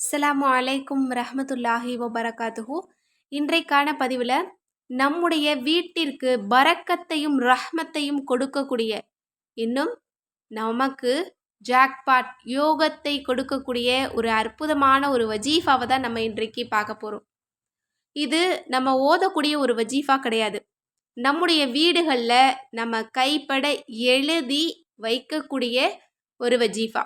அஸ்ஸலாமு அலைக்கும் ரஹமத்துல்லாஹி வபரகாத்துஹு. இன்றைக்கான பதிவில் நம்முடைய வீட்டிற்கு பரக்கத்தையும் ரஹ்மத்தையும் கொடுக்கக்கூடிய இன்னும் நமக்கு ஜாக்பாட் யோகத்தை கொடுக்கக்கூடிய ஒரு அற்புதமான ஒரு வஜீஃபாவை தான் நம்ம இன்றைக்கு பார்க்க போகிறோம் இது நம்ம ஓதக்கூடிய ஒரு வஜீஃபா கிடையாது. நம்முடைய வீடுகளில் நம்ம கைப்பட எழுதி வைக்கக்கூடிய ஒரு வஜீஃபா.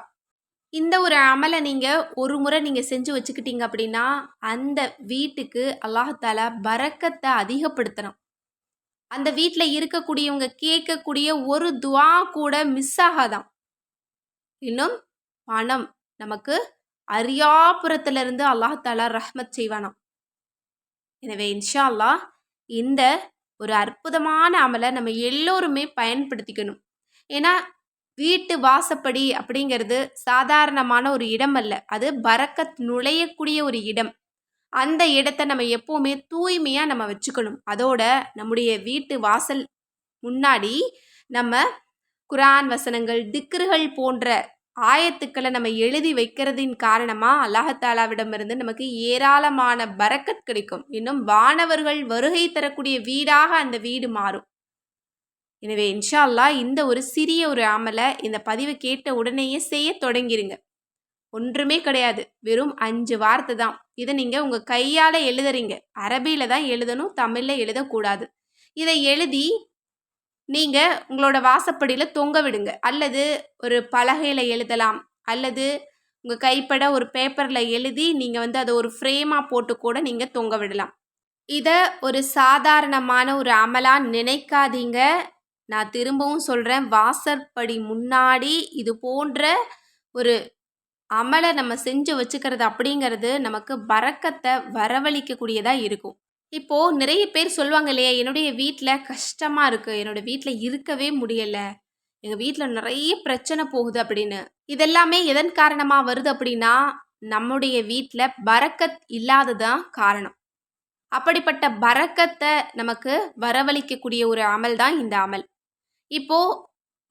இந்த ஒரு அமலை நீங்கள் ஒரு முறை நீங்கள் செஞ்சு வச்சுக்கிட்டீங்க அப்படின்னா அந்த வீட்டுக்கு அல்லாஹால பறக்கத்தை அதிகப்படுத்தணும். அந்த வீட்டில் இருக்கக்கூடியவங்க கேட்கக்கூடிய ஒரு துவா கூட மிஸ் ஆகாதான் இன்னும் பணம் நமக்கு அரியாபுரத்திலிருந்து அல்லாஹால ரஹ்மத் செய்வானாம். எனவே இன்ஷா அல்லாஹ் இந்த ஒரு அற்புதமான அமலை நம்ம எல்லோருமே பயன்படுத்திக்கணும். ஏன்னா வீட்டு வாசப்படி அப்படிங்கிறது சாதாரணமான ஒரு இடம் அல்ல. அது பறக்கத் நுழையக்கூடிய ஒரு இடம். அந்த இடத்த நம்ம எப்போவுமே தூய்மையாக நம்ம வச்சுக்கணும். அதோட நம்முடைய வீட்டு வாசல் முன்னாடி நம்ம குரான் வசனங்கள் திக்ருகள் போன்ற ஆயத்துக்களை நம்ம எழுதி வைக்கிறதின் காரணமாக அல்லாஹாலாவிடமிருந்து நமக்கு ஏராளமான பறக்கத் கிடைக்கும். இன்னும் வானவர்கள் வருகை தரக்கூடிய வீடாக அந்த வீடு மாறும். எனவே இன்ஷா அல்லா இந்த ஒரு சிறிய ஒரு அமலை இந்த பதிவு கேட்ட உடனேயே செய்ய தொடங்கிருங்க. ஒன்றுமே கிடையாது. வெறும் அஞ்சு வார்த்தை தான். இதை நீங்கள் உங்கள் கையால் எழுதுறீங்க. அரபியில் தான் எழுதணும் தமிழில் எழுதக்கூடாது. இதை எழுதி நீங்கள் உங்களோட வாசப்படியில் தொங்க விடுங்க. அல்லது ஒரு பலகையில் எழுதலாம். அல்லது உங்கள் கைப்பட ஒரு பேப்பரில் எழுதி நீங்கள் வந்து அதை ஒரு ஃப்ரேமாக போட்டு கூட நீங்கள் தொங்க விடலாம். இதை ஒரு சாதாரணமான ஒரு அமலாக நினைக்காதீங்க. நான் திரும்பவும் சொல்கிறேன் வாசற்படி முன்னாடி இது போன்ற ஒரு அமலை நம்ம செஞ்சு வச்சுக்கிறது அப்படிங்கிறது நமக்கு பறக்கத்தை வரவழிக்கக்கூடியதாக இருக்கும். இப்போது நிறைய பேர் சொல்லுவாங்க இல்லையா என்னுடைய வீட்டில் கஷ்டமாக இருக்குது என்னோடய வீட்டில் இருக்கவே முடியலை எங்கள் வீட்டில் நிறைய பிரச்சனை போகுது அப்படின்னு. இதெல்லாமே எதன் காரணமாக வருது அப்படின்னா நம்முடைய வீட்டில் பறக்கத் இல்லாததான் காரணம். அப்படிப்பட்ட பறக்கத்தை நமக்கு வரவழிக்கக்கூடிய ஒரு அமல் தான் இந்த அமல். இப்போ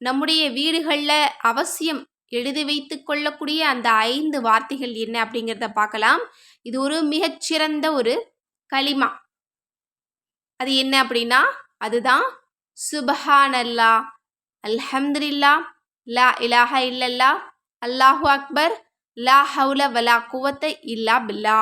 நம்முடைய வீடுகளில் அவசியம் எழுதி வைத்து கொள்ளக்கூடிய அந்த ஐந்து வார்த்தைகள் என்ன அப்படிங்கிறத பார்க்கலாம். இது ஒரு மிகச்சிறந்த ஒரு களிமா. அது என்ன அப்படின்னா அதுதான் சுபஹானல்லா அல்ஹம்துல்லா லா இலாஹ இல்லல்லா அல்லாஹு அக்பர் லா ஹவுல வலா குவத்த இல்லா பில்லா.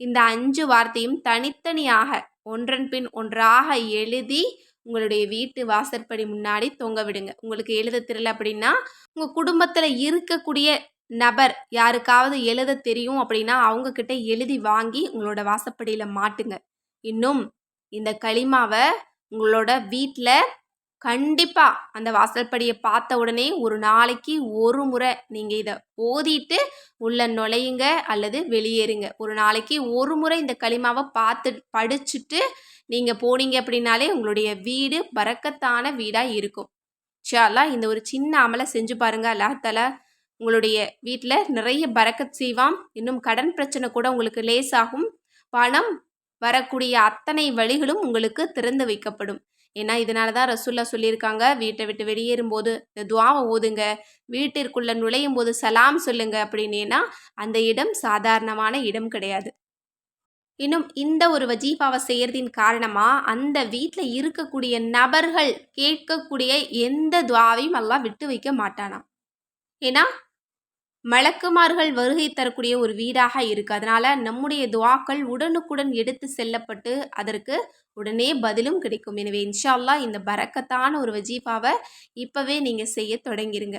இந்த அஞ்சு வார்த்தையும் தனித்தனியாக ஒன்றன் பின் ஒன்றாக எழுதி உங்களுடைய வீட்டு வாசற்படி முன்னாடி தொங்க விடுங்க. உங்களுக்கு எழுத தெரியல அப்படின்னா உங்கள் குடும்பத்தில் இருக்கக்கூடிய நபர் யாருக்காவது எழுத தெரியும் அப்படின்னா அவங்கக்கிட்ட எழுதி வாங்கி உங்களோட வாசப்படியில் மாட்டுங்க. இன்னும் இந்த களிமாவை உங்களோட வீட்டில் கண்டிப்பாக அந்த வாசல்படியை பார்த்த உடனே ஒரு நாளைக்கு ஒரு முறை நீங்கள் இதை ஓதிட்டு உள்ள நுழையுங்க அல்லது வெளியேறுங்க. ஒரு நாளைக்கு ஒரு முறை இந்த களிமாவை பார்த்து படிச்சுட்டு நீங்கள் போனீங்க அப்படின்னாலே உங்களுடைய வீடு பறக்கத்தான வீடாக இருக்கும். ஷாலா இந்த ஒரு சின்ன அமலை செஞ்சு பாருங்கள் அல்லாஹால உங்களுடைய வீட்டில் நிறைய பறக்கத் செய்வான். இன்னும் கடன் பிரச்சனை கூட உங்களுக்கு லேசாகும். பணம் வரக்கூடிய அத்தனை வழிகளும் உங்களுக்கு திறந்து வைக்கப்படும். ஏன்னா இதனால தான் ரசுல்லா சொல்லியிருக்காங்க வீட்டை விட்டு வெளியேறும்போது இந்த துவாவை ஓதுங்க வீட்டிற்குள்ளே நுழையும் போது சலாம் சொல்லுங்க அப்படின்னா அந்த இடம் சாதாரணமான இடம் கிடையாது. இன்னும் இந்த ஒரு வஜீஃபாவை செய்கிறதின் காரணமாக அந்த வீட்டில் இருக்கக்கூடிய நபர்கள் கேட்கக்கூடிய எந்த துவாவையும் எல்லாம் விட்டு வைக்க மாட்டானா ஏன்னா மலக்குமார்கள் வருகை தரக்கூடிய ஒரு வீடாக இருக்குது அதனால் நம்முடைய துவாக்கள் உடனுக்குடன் எடுத்து செல்லப்பட்டு அதற்கு உடனே பதிலும் கிடைக்கும். எனவே இன்ஷால்லா இந்த பறக்கத்தான ஒரு வஜீஃபாவை இப்போவே நீங்கள் செய்ய தொடங்கிருங்க.